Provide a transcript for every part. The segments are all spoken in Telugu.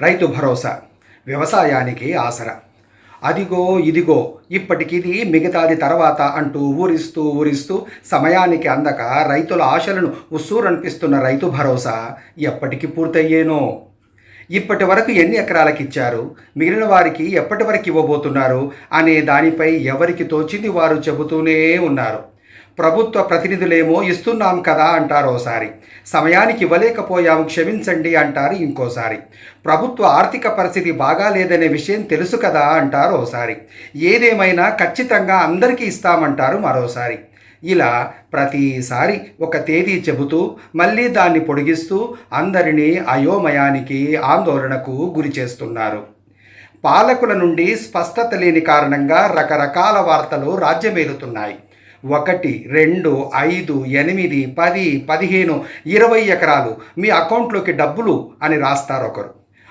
రైతు భరోసా వ్యవసాయానికి ఆసరా. అదిగో ఇదిగో ఇప్పటికిది మిగతాది తర్వాత అంటూ ఊరిస్తూ ఊరిస్తూ సమయానికి అందక రైతుల ఆశలను ఉస్సూరనిపిస్తున్న రైతు భరోసా ఎప్పటికి పూర్తయ్యేనో. ఇప్పటి వరకు ఎన్ని ఎకరాలకు ఇచ్చారు మిగిలిన వారికి ఎప్పటి వరకు ఇవ్వబోతున్నారు? అనే దానిపై ఎవరికి తోచింది వారు చెబుతూనే ఉన్నారు. ప్రభుత్వ ప్రతినిధులేమో ఇస్తున్నాం కదా అంటారు ఓసారి. సమయానికి ఇవ్వలేకపోయాము క్షమించండి అంటారు ఇంకోసారి. ప్రభుత్వ ఆర్థిక పరిస్థితి బాగాలేదనే విషయం తెలుసు కదా అంటారు ఓసారి. ఏదేమైనా ఖచ్చితంగా అందరికీ ఇస్తామంటారు మరోసారి. ఇలా ప్రతిసారి ఒక తేదీ చెబుతూ మళ్ళీ దాన్ని పొడిగిస్తూ అందరినీ అయోమయానికి ఆందోళనకు గురి చేస్తున్నారు. పాలకుల నుండి స్పష్టత లేని కారణంగా రకరకాల వార్తలు రాజ్యమేలుతున్నాయి. ఒకటి రెండు ఐదు ఎనిమిది పది పదిహేను ఇరవై ఎకరాలు మీ అకౌంట్లోకి డబ్బులు అని రాస్తారు ఒకరు.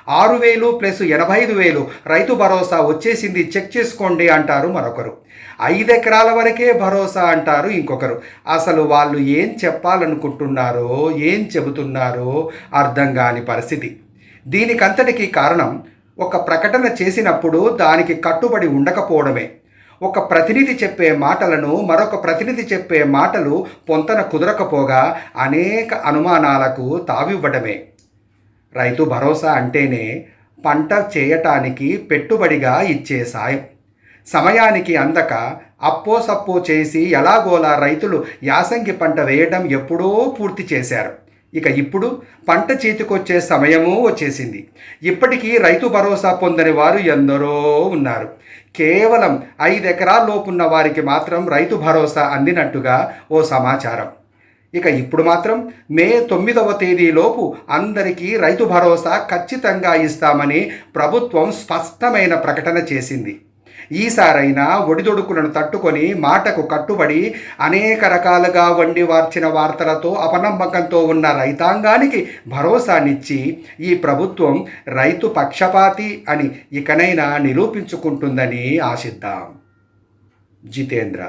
ఆరు వేలు ప్లస్ ఎనభై ఐదు వేలు రైతు భరోసా వచ్చేసింది చెక్ చేసుకోండి అంటారు మరొకరు. ఐదు ఎకరాల వరకే భరోసా అంటారు ఇంకొకరు. అసలు వాళ్ళు ఏం చెప్పాలనుకుంటున్నారో ఏం చెబుతున్నారో అర్థం కాని పరిస్థితి. దీనికంతటికీ కారణం ఒక ప్రకటన చేసినప్పుడు దానికి కట్టుబడి ఉండకపోవడమే. ఒక ప్రతినిధి చెప్పే మాటలను మరొక ప్రతినిధి చెప్పే మాటలు పొంతన కుదరకపోగా అనేక అనుమానాలకు తావివ్వడమే. రైతు భరోసా అంటేనే పంట చేయటానికి పెట్టుబడిగా ఇచ్చే సాయం. సమయానికి అందక అప్పో సప్పో చేసి ఎలాగోలా రైతులు యాసంగి పంట వేయడం ఎప్పుడో పూర్తి చేశారు. ఇక ఇప్పుడు పంట చేతికొచ్చే సమయము వచ్చేసింది. ఇప్పటికీ రైతు భరోసా పొందని వారు ఎందరో ఉన్నారు. కేవలం ఐదు ఎకరాల్లోపున్న వారికి మాత్రం రైతు భరోసా అందినట్టుగా ఓ సమాచారం. ఇక ఇప్పుడు మాత్రం మే తొమ్మిదవ తేదీలోపు అందరికీ రైతు భరోసా ఖచ్చితంగా ఇస్తామని ప్రభుత్వం స్పష్టమైన ప్రకటన చేసింది. ఈసారైనా ఒడిదొడుకులను తట్టుకొని మాటకు కట్టుబడి అనేక రకాలుగా వండి వార్చిన వార్తలతో అపనమ్మకంతో ఉన్న రైతాంగానికి భరోసానిచ్చి ఈ ప్రభుత్వం రైతు పక్షపాతి అని ఇకనైనా నిరూపించుకుంటుందని ఆశిద్దాం. జితేంద్ర